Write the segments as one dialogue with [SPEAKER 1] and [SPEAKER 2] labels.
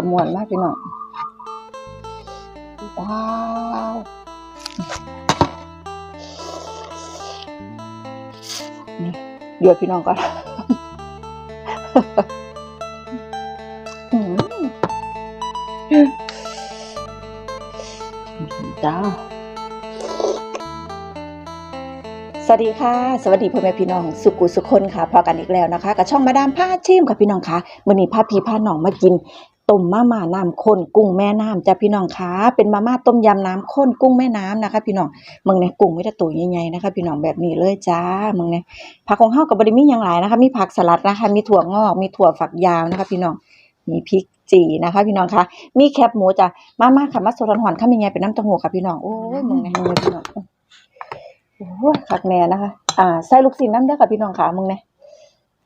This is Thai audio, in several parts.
[SPEAKER 1] กระมวลมากพี่น้องว้าวนี่เดี๋ยวพี่น้องก่อนจ้าสวัสดีค่ะ สวัสดีพ่อแม่พี่น้อง สุกุสุคนค่ะพอกันอีกแล้วนะคะ กับช่องมาดามผ้าชิมค่ะพี่น้องค่ะมื่อนี้พาพี่พาหนองมากิน ต้มมาม่าน้ำข้นกุ้งแม่น้ำจ้ะพี่น้องคะเป็นมาม่าต้มยำน้ำข้นกุ้งแม่น้ำนะคะ พี่น้องมึงในกุ้งไม่ได้ตัวใหญ่ๆนะคะ พี่น้องแบบนี้เลยจ้ามึงในผักของเฮากับบริมีอย่างหลายนะคะ มีผักสลัดนะคะ มีถั่วงอก มีถั่วฝักยาวนะคะ พี่น้องมีพริกจีนะคะ พี่น้องคะมีแคบหมูจ้ะมาม่าค่ะมาโซนหอนข้ามยังไงเป็นน้ำต้าหู้ค่ะพี่น้องโอ้ยมึงในมึงในพี่น้องโอ้ยคักแน่นะคะ อ่าใส่ลูกศิษย์น้ำเด้ค่ะพี่น้องขามึงเนี่ย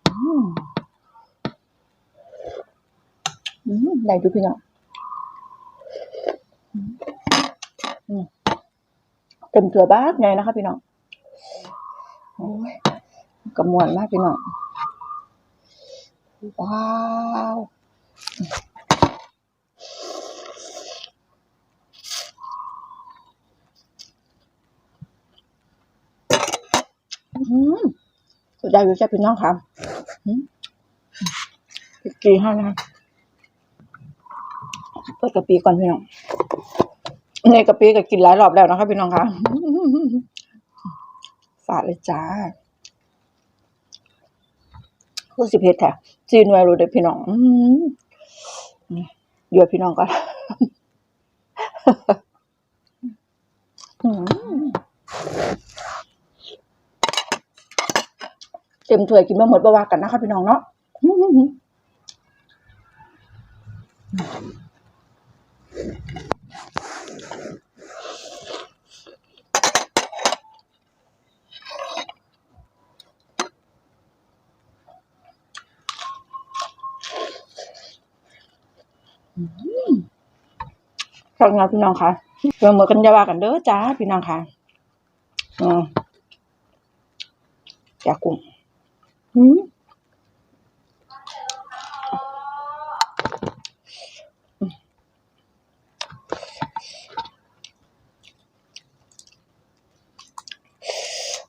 [SPEAKER 1] อืมอืม ได้ดูพี่น้องเต็มตัวบ้ากไงนะคะพี่น้องโอ้ยกระมวลมากพี่น้องว้าวอืมได้อยู่จ้ะพี่น้องค่ะอืมพริกกีให้านะคะ เปิดกะปิก่อนพี่น้องในกะปิก็กินหลายรอบแล้วนะคะพี่น้องคะฝาดเลยจ้าคู่สิเพชรแท้จีนไวรูเด็ดพี่น้องอืมนี่เดี๋ยวพี่น้องก่อนเต็มถ้วยกินมาหมดบว่ากันนะคะพี่น้องเนาะ ฟังงานพี่น้องค่ะเรื่องมือกันยาว่ากันเด้อจ้าพี่น้องค่ะอืมจากกุ้งอืม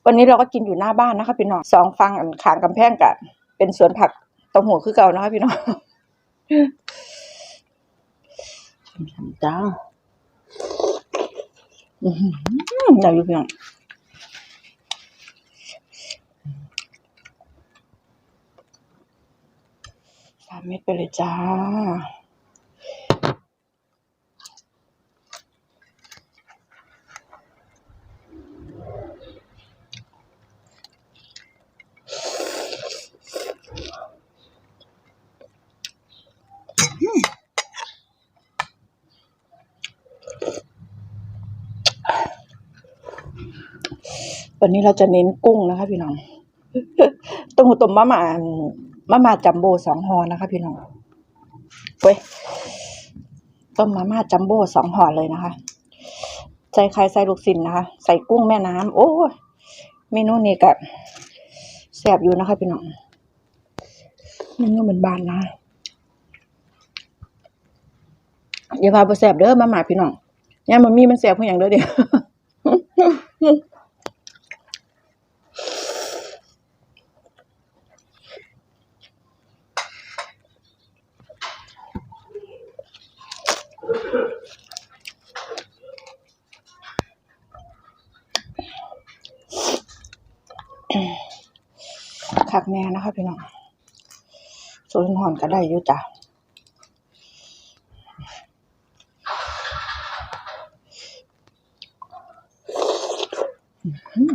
[SPEAKER 1] วันนี้เราก็กินอยู่หน้าบ้านนะคะพี่น้องสองฟังอันขางกำแพงกันเป็นสวนผักตรงหัวคือเก่านะคะพี่น้อง จ้าอือหือได้อยู่พี่น้องสามเม็ดไปเลยจ้า วันนี้เราจะเน้นกุ้งนะคะพี่น้องต้มหูต้มมะหม่ามะหม่าจัมโบ้สองห่อนะคะ พี่น้องเว้ยต้มมาม่าจัมโบ้สองห่อเลยนะคะใส่ไข่ใส่ลูกศิลนะคะ ใส่กุ้งแม่น้ำโอ้เมนูนี้ก็แซ่บอยู่นะคะ พี่น้องเมนูเหมือนบานนะอย่าพาไปแซ่บเด้อมาหมาพี่น้องเนี่ยมันมีมันแซ่บเพื่ออย่างเด้อเดียว คักแม่นะคะพี่น้องส่วนหอนก็ได้อยู่จ้ะอืม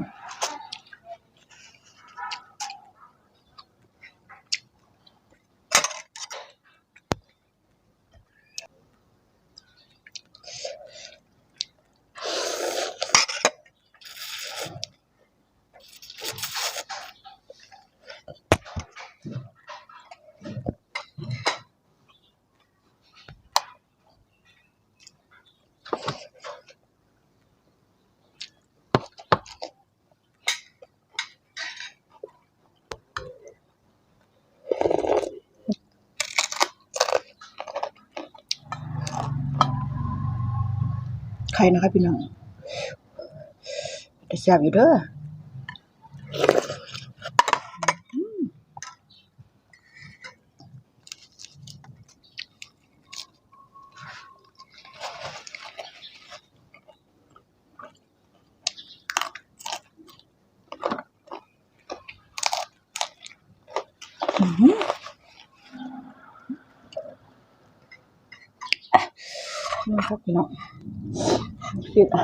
[SPEAKER 1] ข่นะคะพี่น้องแต่แซ่บอยู่เด้อนี่ครับพี่น้อง ปิดอ่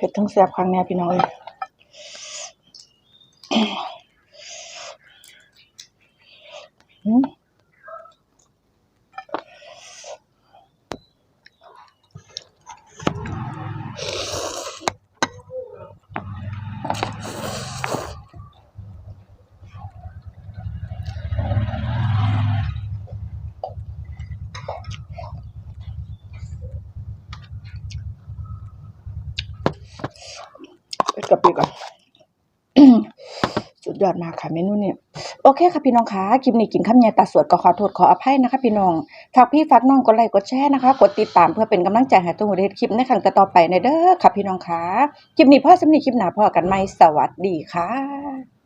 [SPEAKER 1] เผ็ดทั้งแซ่บครั้งแนี้พี่น้องเอ้ย ดูก่นสุดยอดมากค่ะเมนูเนี่ยโอเคค่ะพี่น้องคะคลิปนี้กินข้ามยายตาสวดก็ขอโทษขออภัยนะคะ พี่น้องฝากพี่ฝากน้องกดไลค์กดแชร์นะคะ กดติดตามเพื่อเป็นกำลังใจให้ตัวเฮ็ดคลิปในครั้งต่อไปในเด้อค่ะพี่น้องคะคลิปนี้พ่อสำนีคลิปหนาพ่อกันไหมสวัสดีค่ะ